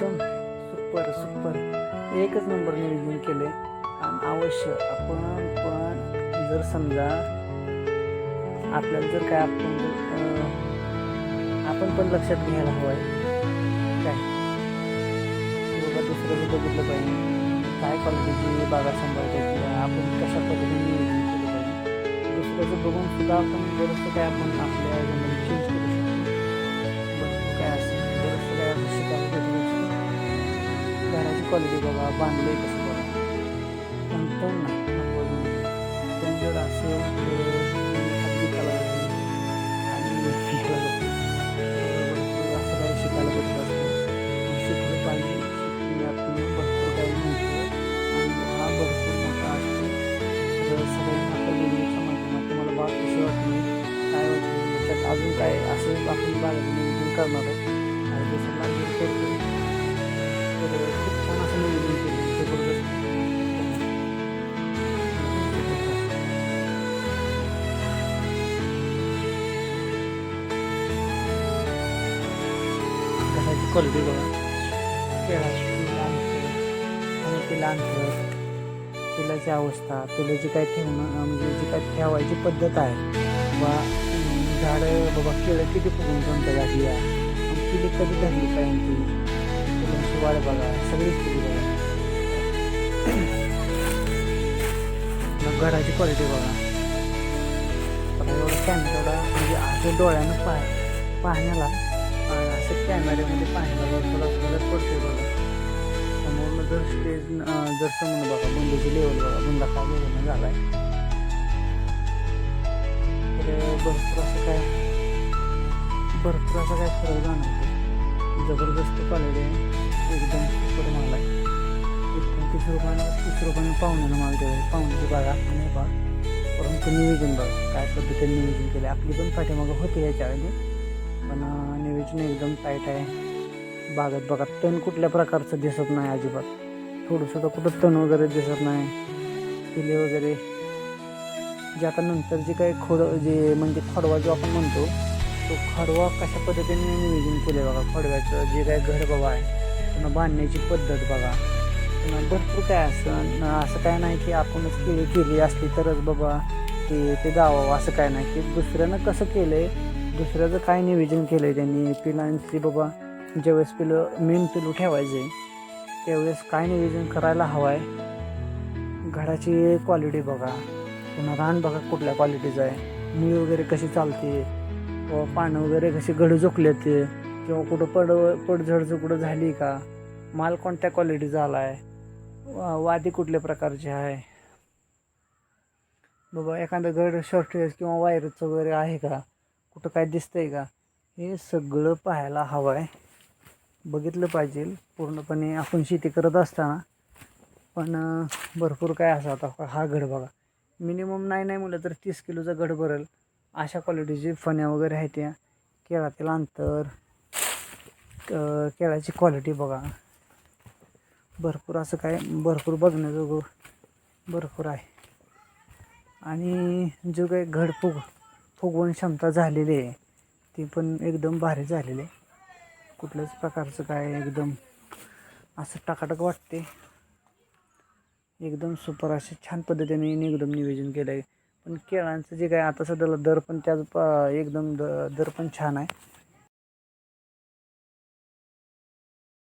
एकदम super super. एकच number नियोजन केले आणि अवश्य आपण पण जर समजा आपल्याला जर काय आपण आपण पण लक्षात घ्यायला हवं आहे काय? की बाबा दुसरं बघितलं पाहिजे काय क्वालिटीची बागा सांभाळतात आपण कशा पद्धतीने नियोजन केलं पाहिजे दुसऱ्याचं बघून सुद्धा आपण बरंचसं काय आपण आपल्या क्वालिटी बघा बांधले कसं बघा. ना पण जर अगदी आणि असं काही शिकायला भेटत असतं. शिकलं पाहिजे भरपूर काही मिळतं आणि हा भरपूर मोठा असतो. तर माध्यमात तुम्हाला बाग कशी वाटली. काय वाटली? त्यात अजून काय असं आपण बागाचं करणार आहे? क्वालिटी बघा केळाची आणि ते लहान पिलाची अवस्था पिलाची काय ठेवणं म्हणजे जी काय ठेवायची पद्धत आहे. बा झाडं बाबा केळं किती फुगून कोणत्या झाली आहे. किती कधी धरली पाहिजे ती वाढ बघा सगळी पिली बघा. मग घराची क्वालिटी बघा. बघा एवढा कॅमेरा म्हणजे असं डोळ्यानं पाह पाहण्याला अं, कॅमेऱ्यामध्ये पाहायला भरपूर आपल्याला पडते बघा. समोरनं जर स्टेज जर समोर बघा बुंदीची लेवल बघा बुंदा काय लेवलनं झाला आहे तर भरपूर असं काय भरपूर असं काय फरक जाणवतो जबरदस्त क्वालिटी आहे. एकदम सुपर माल आहे. एकदम तीस रुपयानं तीस रुपयानं पाहुण्यानं माल दिला पाहुण्याची बागा आणि बाग परंतु नियोजन बघा काय पद्धतीने नियोजन केलं आपली पण पाठीमागं होते याच्या आधी पण नियोजन एकदम टाईट आहे. बागात बघा तण कुठल्या प्रकारचं दिसत नाही अजिबात. थोडंसं तर कुठं तण वगैरे दिसत नाही. किले वगैरे. जे आता नंतर जे काही खोड जे म्हणजे खडवा जो आपण म्हणतो तो खडवा कशा पद्धतीने नियोजन केले बघा? खडव्याचं जे काही घर बाबा आहे पुन्हा बांधण्याची पद्धत बघा. पुन्हा भरपूर काय असं असं काय नाही की आपणच केली केली असली तरच बाबा ते ते गावावं असं काय नाही. की दुसऱ्यानं कसं केलं आहे दुसऱ्याचं काय नियोजन केलं आहे त्यांनी पिलांची बाबा ज्यावेळेस पिलं मेन पिलू ठेवायचे त्यावेळेस काय नियोजन करायला हवं आहे घराची क्वालिटी बघा. पुन्हा रान बघा कुठल्या क्वालिटीचं आहे. मुळी वगैरे कशी चालते? किंवा पानं वगैरे कशी गडू झोकले ते? किंवा कुठं पड पडझड कुठं झाली का? माल कोणत्या क्वालिटीचा आला आहे वा- वादी कुठल्या प्रकारची आहे? बाबा एखादं गड शॉर्टेज किंवा वायरचं वगैरे आहे का? कुठं काय दिसतंय का? हे सगळं पाहायला हवं आहे बघितलं पाहिजे. पूर्णपणे आपण शेती करत असताना. पण भरपूर काय असं आता हा घड बघा. मिनिमम नाही नाही म्हटलं तर तीस किलोचा घड भरेल. अशा क्वालिटीची फण्या वगैरे आहेत त्या केळातील अंतर केळाची क्वालिटी बघा. भरपूर असं काय भरपूर बघण्याजोगं भरपूर आहे. आणि जो काही घड फुग फुगवण क्षमता झालेली आहे. ती पण एकदम भारी झालेली आहे. कुठल्याच प्रकारचं काय एकदम असं टाकाटक वाटते. एकदम सुपर असे छान पद्धतीने एकदम नियोजन केलं आहे पण केळांचं जे काय आता सध्याला दर पण त्याच प एकदम द दर पण छान आहे.